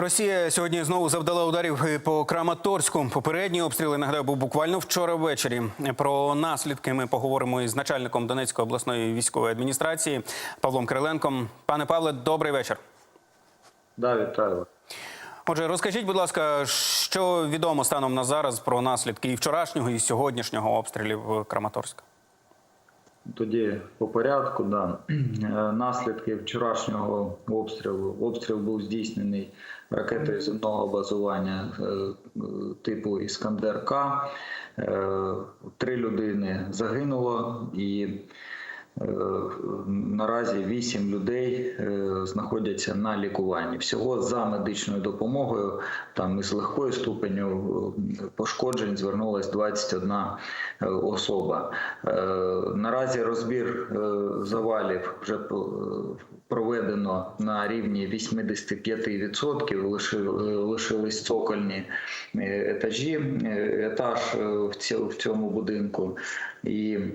Росія сьогодні знову завдала ударів по Краматорську. Попередній обстріл нагадаю був буквально вчора ввечері. Про наслідки ми поговоримо із начальником Донецької обласної військової адміністрації Павлом Кириленком. Пане Павле, добрий вечір. Да, вітаю. Отже, розкажіть, будь ласка, що відомо станом на зараз про наслідки і вчорашнього, і сьогоднішнього обстрілів Краматорська? Тоді по порядку, да. Е, наслідки вчорашнього обстрілу. Обстріл був здійснений ракетою земного базування е, е, типу Іскандер К. Е, Три людини загинуло і наразі вісім людей е, знаходяться на лікуванні. Всього за медичною допомогою, там із легкою ступеню е, пошкоджень звернулась 21 е, особа. Е, Наразі розбір е, завалів вже е, проведено на рівні 85%. Е, Лишились цокольні е, етажі, е, етаж е, в цьому будинку. І Е,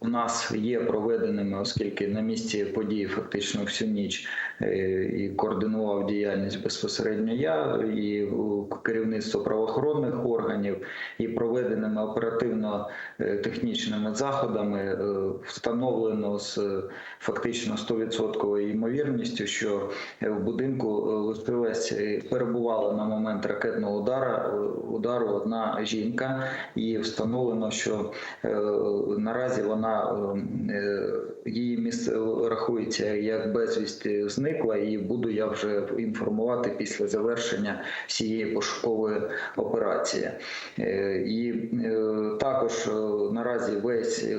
у нас є проведеними, оскільки на місці події фактично всю ніч е, і координував діяльність безпосередньо я і керівництво правоохоронних органів, і проведеними оперативно-технічними заходами е, встановлено з е, фактично 100% ймовірністю, що е, в будинку е, е, перебувала на момент ракетного удара, е, удару одна жінка, і встановлено, що е, наразі вона е, її місце рахується як безвісти зникла, і буду я вже інформувати після завершення всієї пошукової операції. Е, І е, також е, наразі весь е,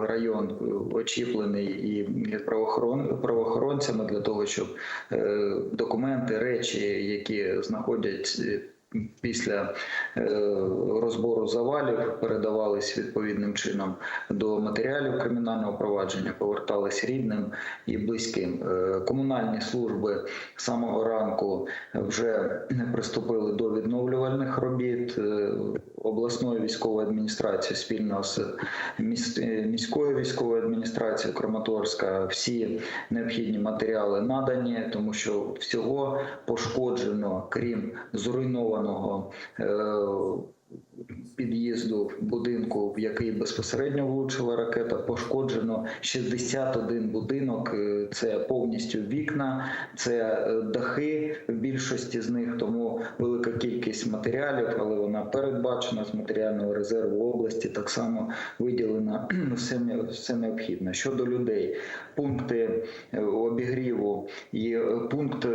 район очіплений і правоохорон, правоохоронцями для того, щоб е, документи, речі, які знаходять. Після е, розбору завалів передавались відповідним чином до матеріалів кримінального провадження, повертались рідним і близьким. Е, Комунальні служби самого ранку вже приступили до відновлювальних робіт е, обласної військової адміністрації спільно з міс- міською військовою адміністрацією Краматорська. Всі необхідні матеріали надані, тому що всього пошкоджено, крім зруйнованого е, під'їзду будинку, в який безпосередньо влучила ракета, пошкоджено 61 будинок. Е, Це повністю вікна, це е, дахи в більшості з них. Тому велика кількість матеріалів, але вона передбачена з матеріального резерву області. Так само виділена все, все необхідне. Щодо людей, пункти обігріву і пункт.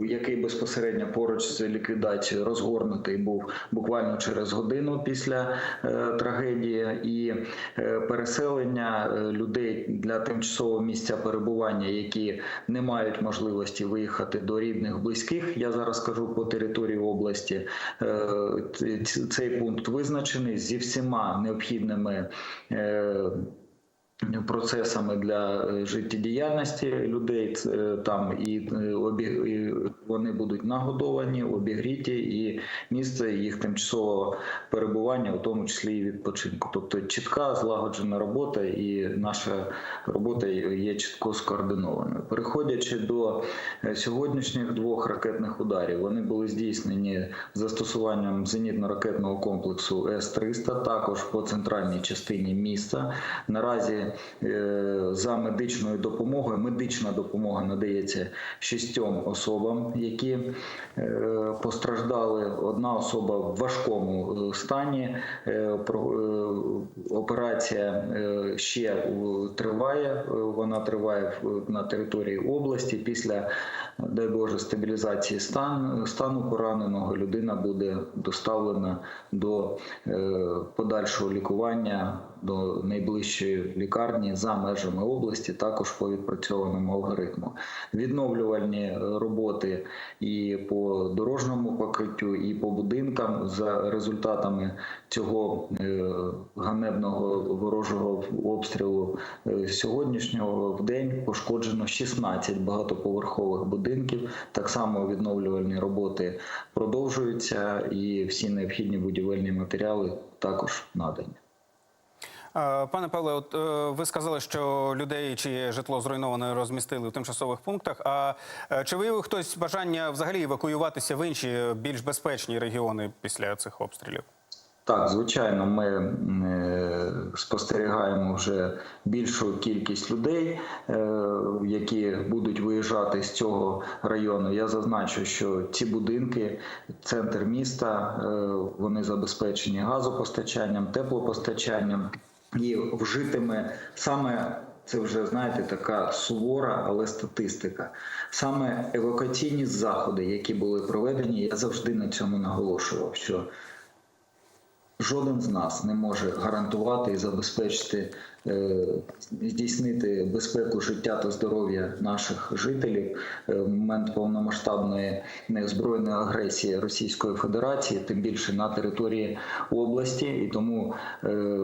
Який безпосередньо поруч з ліквідацією розгорнутий був буквально через годину після е, трагедії, і е, переселення е, людей для тимчасового місця перебування, які не мають можливості виїхати до рідних близьких. Я зараз кажу по території області. Цей пункт визначений зі всіма необхідними. Е, Процесами для е, життєдіяльності людей Це, там і е, і вони будуть нагодовані, обігріті, і місце їх тимчасового перебування, у тому числі і відпочинку. Тобто чітка злагоджена робота, і наша робота є чітко скоординованою. Переходячи до е, сьогоднішніх двох ракетних ударів, вони були здійснені застосуванням зенітно-ракетного комплексу С-300, також по центральній частині міста. Наразі е, за медичною допомогою медична допомога надається шістьом особам, які е, постраждали. Одна особа в важкому е, стані. Операція ще триває. Вона триває на території області. Після дай Боже стабілізації стан, стану пораненого людина буде доставлена до е, подальшого лікування до найближчої лікарні за межами області, також по відпрацьованому алгоритму. Відновлювальні роботи і по дорожньому покриттю, і по будинкам за результатами цього е, ганебного ворожого обстрілу е, сьогоднішнього в день пошкоджено 16 багатоповерхових будинків. Так само відновлювальні роботи продовжуються, і всі необхідні будівельні матеріали також надані. Пане Павле, от е, ви сказали, що людей, чиє житло зруйноване, розмістили в тимчасових пунктах. А е, чи виявив хтось бажання взагалі евакуюватися в інші е, більш безпечні регіони після цих обстрілів? Так, звичайно, ми е, спостерігаємо вже більшу кількість людей, е, які будуть виїжджати з цього району. Я зазначу, що ці будинки, центр міста, е, вони забезпечені газопостачанням, теплопостачанням і вжитиме саме. Це вже знаєте така сувора, але статистика. Саме евакуаційні заходи, які були проведені, я завжди на цьому наголошував. що Жоден з нас не може гарантувати і забезпечити е, здійснити безпеку життя та здоров'я наших жителів е, в момент повномасштабної збройної агресії Російської Федерації, тим більше на території області, і тому е,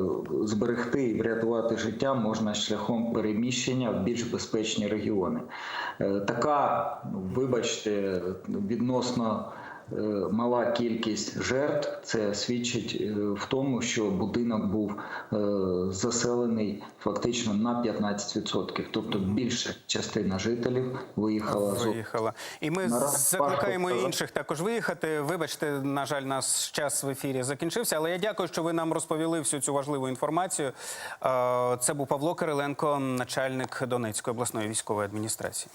зберегти і врятувати життя можна шляхом переміщення в більш безпечні регіони. Така, ну, вибачте, відносно. Е, Мала кількість жертв це свідчить е, в тому, що будинок був е, заселений фактично на 15%. Тобто більша частина жителів виїхала Виїхала. І ми закликаємо інших також виїхати. Вибачте, на жаль, наш час в ефірі закінчився, але я дякую, що ви нам розповіли всю цю важливу інформацію. Це був Павло Кириленко, начальник Донецької обласної військової адміністрації.